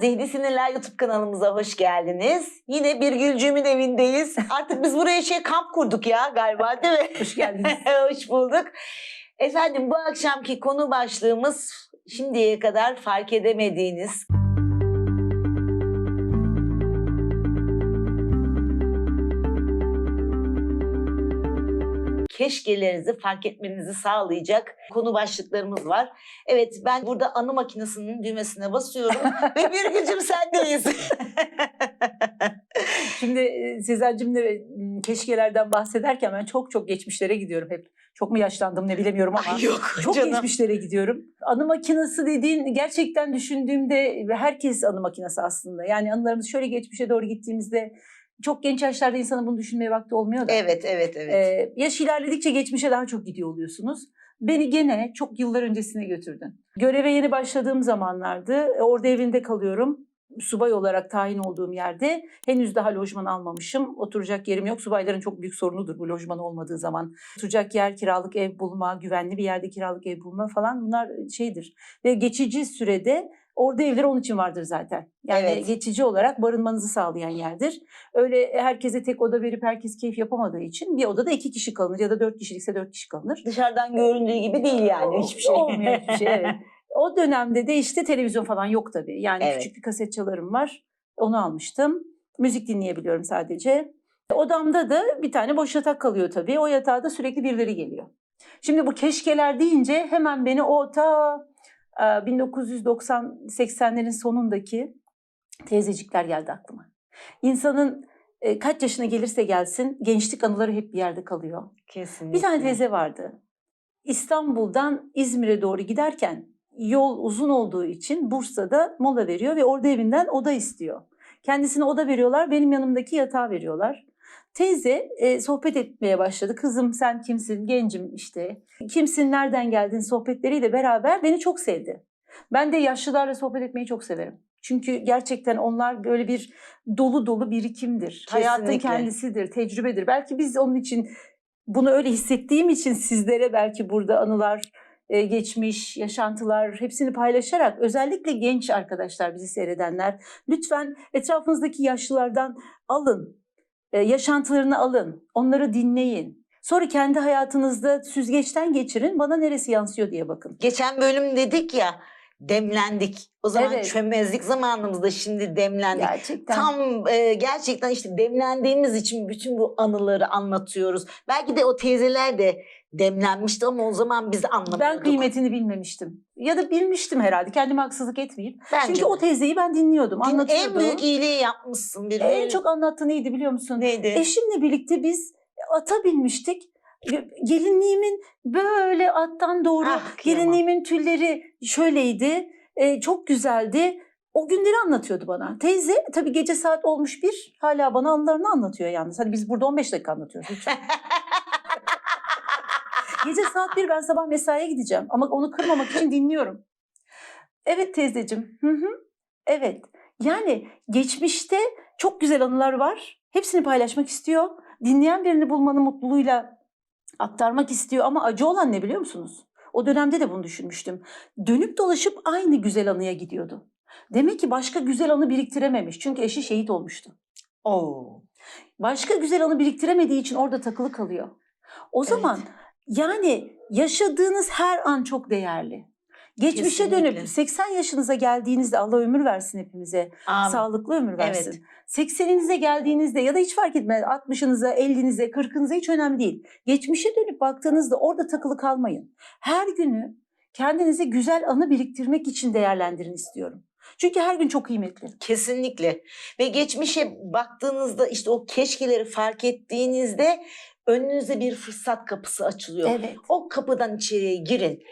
Zihni Sinirler YouTube kanalımıza hoş geldiniz. Yine bir Gülcüm'ün evindeyiz. Artık biz buraya şey kamp kurduk ya galiba değil mi? Hoş geldiniz. hoş bulduk. Efendim bu akşamki konu başlığımız şimdiye kadar fark edemediğiniz keşkelerinizi fark etmenizi sağlayacak konu başlıklarımız var. Evet ben burada anı makinesinin düğmesine basıyorum ve bir gücüm sendeyiz. Şimdi e, Sezen'cimle m, keşkelerden bahsederken ben çok çok geçmişlere gidiyorum hep. Çok mu yaşlandım ne bilemiyorum ama. Ay yok Çok canım. geçmişlere gidiyorum. Anı makinesi dediğin gerçekten düşündüğümde herkes anı makinesi aslında. Yani anılarımız şöyle geçmişe doğru gittiğimizde çok genç yaşlarda insanın bunu düşünmeye vakti olmuyor da. Evet evet evet. Ee, yaş ilerledikçe geçmişe daha çok gidiyor oluyorsunuz. Beni gene çok yıllar öncesine götürdün. Göreve yeni başladığım zamanlardı. E, Orada evinde kalıyorum. Subay olarak tayin olduğum yerde henüz daha lojman almamışım. Oturacak yerim yok. Subayların çok büyük sorunudur bu lojman olmadığı zaman. Oturacak yer, kiralık ev bulma, güvenli bir yerde kiralık ev bulma falan bunlar şeydir. Ve geçici sürede orada evler onun için vardır zaten. Yani Evet. geçici olarak barınmanızı sağlayan yerdir. Öyle herkese tek oda verip herkes keyif yapamadığı için bir odada iki kişi kalınır ya da dört kişilikse dört kişi kalınır. Dışarıdan göründüğü gibi değil yani hiçbir şey. Olmuyor hiçbir şey evet. O dönemde de işte televizyon falan yok tabii. Yani Evet. küçük bir kaset çalarım var. Onu almıştım. Müzik dinleyebiliyorum sadece. Odamda da bir tane boş yatak kalıyor tabii. O yatağa da sürekli birileri geliyor. Şimdi bu keşkeler deyince hemen beni o ta 1990-80'lerin sonundaki teyzecikler geldi aklıma. İnsanın e, kaç yaşına gelirse gelsin gençlik anıları hep bir yerde kalıyor. Kesinlikle. Bir tane teyze vardı. İstanbul'dan İzmir'e doğru giderken yol uzun olduğu için Bursa'da mola veriyor ve orada evinden oda istiyor. Kendisine oda veriyorlar, benim yanımdaki yatağı veriyorlar. Teyze e, sohbet etmeye başladı. Kızım sen kimsin? Gencim işte. Kimsin? Nereden geldin? Sohbetleriyle beraber beni çok sevdi. Ben de yaşlılarla sohbet etmeyi çok severim. Çünkü gerçekten onlar böyle bir dolu dolu birikimdir. Hayatın Kesinlikle. kendisidir, tecrübedir. Belki biz onun için bunu öyle hissettiğim için sizlere belki burada anılar, e, geçmiş, yaşantılar hepsini paylaşarak özellikle genç arkadaşlar bizi seyredenler lütfen etrafınızdaki yaşlılardan alın, yaşantılarını alın, onları dinleyin. Sonra kendi hayatınızda süzgeçten geçirin, bana neresi yansıyor diye bakın. Geçen bölüm dedik ya demlendik. O zaman Evet. çömezlik zamanımızda şimdi demlendik. Gerçekten. Tam e, gerçekten işte demlendiğimiz için bütün bu anıları anlatıyoruz. Belki de o teyzeler de demlenmişti ama o zaman biz anlamıyorduk. ben kıymetini bilmemiştim. Ya da bilmiştim herhalde. Kendime haksızlık etmeyeyim. Bence Çünkü de. o teyzeyi ben dinliyordum, Din-. En büyük iyiliği yapmışsın. Bir En çok anlattığı neydi biliyor musun? neydi? Eşimle birlikte biz ata binmiştik. Gelinliğimin böyle attan doğru, Ah, gelinliğimin tülleri şöyleydi. e, çok güzeldi. O günleri anlatıyordu bana. Teyze tabii gece saat olmuş bir hala bana anılarını anlatıyor yalnız. Hadi biz burada 15 dakika anlatıyoruz lütfen. gece saat bir ben sabah mesaiye gideceğim ama onu kırmamak için dinliyorum. Evet teyzeciğim. Hı hı. Evet. Yani geçmişte çok güzel anılar var. Hepsini paylaşmak istiyor. Dinleyen birini bulmanın mutluluğuyla aktarmak istiyor ama acı olan ne biliyor musunuz? O dönemde de bunu düşünmüştüm. Dönüp dolaşıp aynı güzel anıya gidiyordu. Demek ki başka güzel anı biriktirememiş. Çünkü eşi şehit olmuştu. Oo. Başka güzel anı biriktiremediği için orada takılı kalıyor. O Evet. zaman yani yaşadığınız her an çok değerli. Geçmişe Kesinlikle. dönüp 80 yaşınıza geldiğinizde Allah ömür versin hepimize. Amin. Sağlıklı ömür versin. Evet. 80'inize geldiğinizde ya da hiç fark etmez 60'ınıza, 50'nize, 40'ınıza hiç önemli değil. Geçmişe dönüp baktığınızda orada takılı kalmayın. Her günü kendinize güzel anı biriktirmek için değerlendirin istiyorum. Çünkü her gün çok kıymetli. Kesinlikle. Ve geçmişe baktığınızda işte o keşkeleri fark ettiğinizde önünüze bir fırsat kapısı açılıyor. Evet. O kapıdan içeriye girin.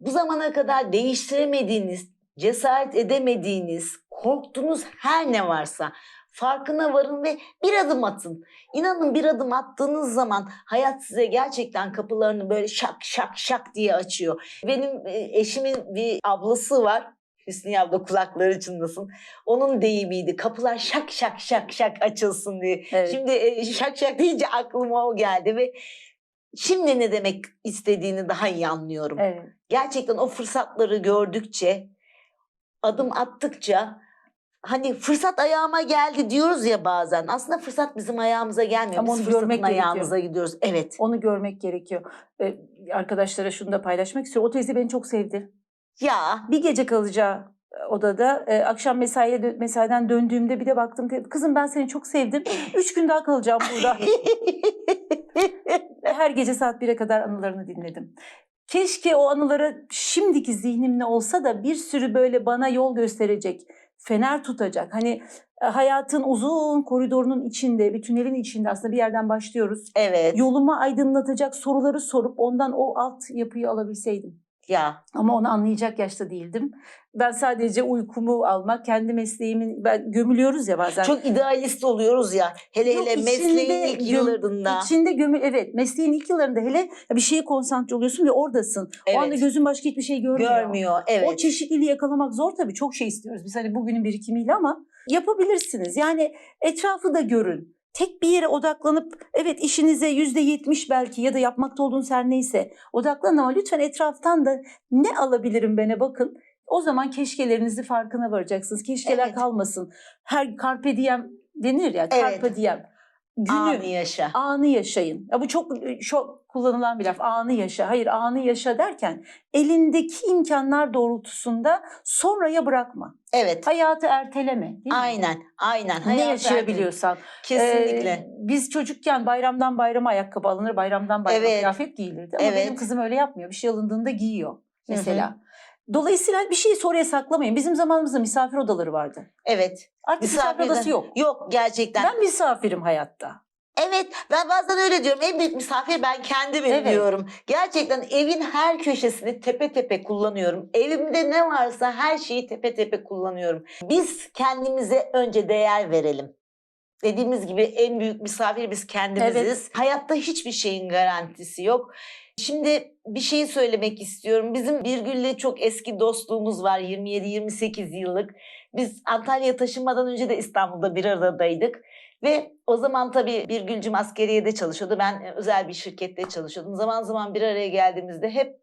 Bu zamana kadar değiştiremediğiniz, cesaret edemediğiniz, korktuğunuz her ne varsa farkına varın ve bir adım atın. İnanın bir adım attığınız zaman hayat size gerçekten kapılarını böyle şak şak şak diye açıyor. Benim e, eşimin bir ablası var. Hüsniye abla kulakları çınlasın. Onun deyimiydi. Kapılar şak şak şak şak açılsın diye. Evet. Şimdi e, şak şak deyince aklıma o geldi ve şimdi ne demek istediğini daha iyi anlıyorum. evet. Gerçekten o fırsatları gördükçe, adım attıkça hani fırsat ayağıma geldi diyoruz ya bazen. Aslında fırsat bizim ayağımıza gelmiyor. Ama Biz onu görmek gerekiyor. ayağımıza gidiyoruz. Evet. Onu görmek gerekiyor. Ee, arkadaşlara şunu da paylaşmak istiyorum. O teyze beni çok sevdi. Ya Bir gece kalacağı e, odada e, akşam mesaiye dö- mesaiden döndüğümde bir de baktım ki, kızım ben seni çok sevdim. Üç gün daha kalacağım burada. Her gece saat 1'e kadar anılarını dinledim. Keşke o anıları şimdiki zihnimde olsa da bir sürü böyle bana yol gösterecek, fener tutacak. Hani e, hayatın uzun koridorunun içinde, bir tünelin içinde aslında bir yerden başlıyoruz. evet. Yolumu aydınlatacak soruları sorup ondan o alt yapıyı alabilseydim. Ya Ama onu anlayacak yaşta değildim. Ben sadece uykumu almak, kendi mesleğimin, ben gömülüyoruz ya bazen. çok idealist oluyoruz ya. Hele Yok, hele içinde mesleğin ilk göm- yıllarında. İçinde gömül, evet mesleğin ilk yıllarında hele bir şeye konsantre oluyorsun ve oradasın. O anda Evet. gözün başka hiçbir şey görmüyor. Görmüyor. Evet. O çeşitliliği yakalamak zor tabii. Çok şey istiyoruz. Biz hani bugünün birikimiyle ama yapabilirsiniz. Yani etrafı da görün. Tek bir yere odaklanıp evet işinize yüzde yetmiş belki ya da yapmakta olduğunuz her neyse odaklanın ama lütfen etraftan da ne alabilirim bana bakın. O zaman keşkelerinizi farkına varacaksınız. Keşkeler Evet. kalmasın. Her carpe diem denir ya Evet. carpe diem. Günü, Anı yaşa. anı yaşayın. Ya bu çok çok kullanılan bir laf. Anı yaşa. Hayır, anı yaşa derken elindeki imkanlar doğrultusunda sonraya bırakma. Evet. Hayatı erteleme. değil mi? Aynen. Aynen. Ne Hayatı yaşayabiliyorsan. Kesinlikle. Ee, biz çocukken bayramdan bayrama ayakkabı alınır, bayramdan bayrama Evet. kıyafet giyilirdi. Ama Evet. benim kızım öyle yapmıyor. Bir şey alındığında giyiyor mesela. Dolayısıyla bir şeyi sonraya saklamayın. Bizim zamanımızda misafir odaları vardı. evet. Artık misafir, Misafirde- odası yok. Yok gerçekten. Ben misafirim hayatta. Evet ben bazen öyle diyorum. En büyük misafir ben kendimim Evet. diyorum. Gerçekten evin her köşesini tepe tepe kullanıyorum. Evimde ne varsa her şeyi tepe tepe kullanıyorum. Biz kendimize önce değer verelim. Dediğimiz gibi en büyük misafir biz kendimiziz. Hayatta hiçbir şeyin garantisi yok. Şimdi bir şey söylemek istiyorum. Bizim Birgül'le çok eski dostluğumuz var. 27-28 yıllık. Biz Antalya'ya taşınmadan önce de İstanbul'da bir aradaydık. Ve o zaman tabii bir Gülcüm askeriyede çalışıyordu. Ben e, özel bir şirkette çalışıyordum. Zaman zaman bir araya geldiğimizde hep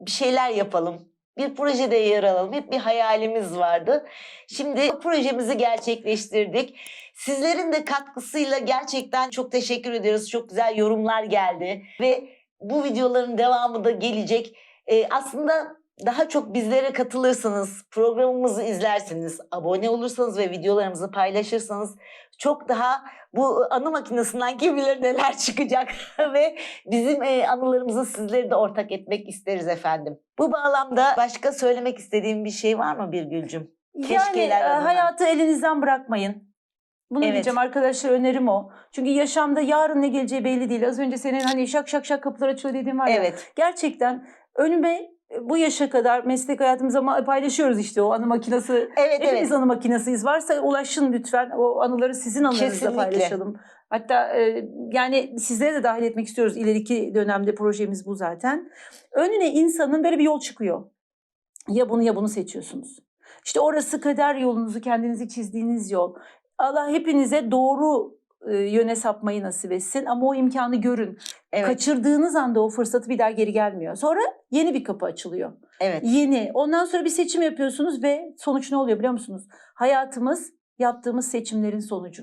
bir şeyler yapalım. Bir projede yer alalım. Hep bir hayalimiz vardı. Şimdi projemizi gerçekleştirdik. Sizlerin de katkısıyla gerçekten çok teşekkür ediyoruz. Çok güzel yorumlar geldi. Ve bu videoların devamı da gelecek. Ee, aslında daha çok bizlere katılırsanız, programımızı izlersiniz, abone olursanız ve videolarımızı paylaşırsanız çok daha bu anı makinesinden kim bilir neler çıkacak ve bizim e, anılarımızı sizlere de ortak etmek isteriz efendim. Bu bağlamda başka söylemek istediğim bir şey var mı Birgül'cüm? Yani Keşkeler e, adına. hayatı elinizden bırakmayın. Bunu Evet. diyeceğim arkadaşlar önerim o. Çünkü yaşamda yarın ne geleceği belli değil. Az önce senin hani şak şak şak kapılar açıyor dediğin var ya. Evet, Gerçekten önüme e, bu yaşa kadar meslek hayatımızda ma- paylaşıyoruz işte o anı makinesi. evet, Hepimiz evet. anı makinesiyiz. Varsa ulaşın lütfen. O anıları sizin anılarınızla Kesinlikle. paylaşalım. Hatta e, yani sizlere de dahil etmek istiyoruz. İleriki dönemde projemiz bu zaten. Önüne insanın böyle bir yol çıkıyor. Ya bunu ya bunu seçiyorsunuz. İşte orası kader yolunuzu kendinizi çizdiğiniz yol. Allah hepinize doğru e, yöne sapmayı nasip etsin ama o imkanı görün. Evet, Kaçırdığınız anda o fırsatı bir daha geri gelmiyor. Sonra yeni bir kapı açılıyor. evet. Yeni. Ondan sonra bir seçim yapıyorsunuz ve sonuç ne oluyor biliyor musunuz? Hayatımız yaptığımız seçimlerin sonucu.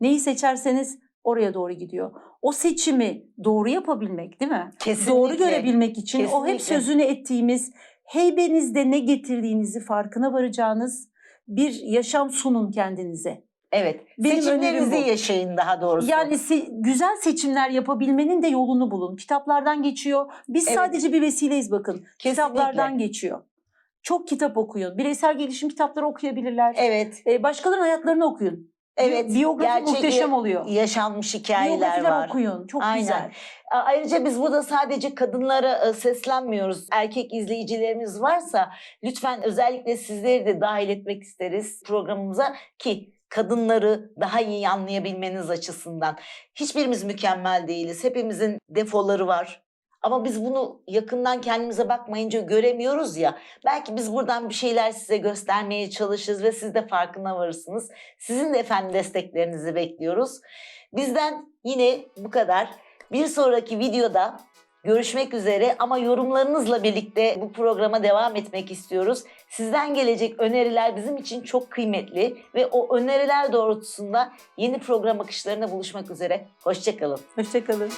Neyi seçerseniz oraya doğru gidiyor. O seçimi doğru yapabilmek değil mi? Kesinlikle. Doğru görebilmek için o hep Kesinlikle. sözünü ettiğimiz heybenizde ne getirdiğinizi farkına varacağınız bir yaşam sunun kendinize. Evet. Benim Seçimlerinizi önerim bu. yaşayın daha doğrusu. Yani se- güzel seçimler yapabilmenin de yolunu bulun. Kitaplardan geçiyor. Biz Evet. sadece bir vesileyiz bakın. Kitaplardan geçiyor. Çok kitap okuyun. Bireysel gelişim kitapları okuyabilirler. Evet. Ee, başkalarının hayatlarını okuyun. Evet. Bi- Biyografi Gerçek muhteşem oluyor. Yaşanmış hikayeler Biyografiler var. okuyun. Çok Aynen. güzel. A- Ayrıca biz burada sadece kadınlara e, seslenmiyoruz. Erkek izleyicilerimiz varsa lütfen özellikle sizleri de dahil etmek isteriz programımıza ki kadınları daha iyi anlayabilmeniz açısından. Hiçbirimiz mükemmel değiliz. Hepimizin defoları var. Ama biz bunu yakından kendimize bakmayınca göremiyoruz ya. Belki biz buradan bir şeyler size göstermeye çalışırız ve siz de farkına varırsınız. Sizin de efendim desteklerinizi bekliyoruz. Bizden yine bu kadar. Bir sonraki videoda görüşmek üzere ama yorumlarınızla birlikte bu programa devam etmek istiyoruz. Sizden gelecek öneriler bizim için çok kıymetli ve o öneriler doğrultusunda yeni program akışlarına buluşmak üzere. Hoşçakalın. Hoşçakalın.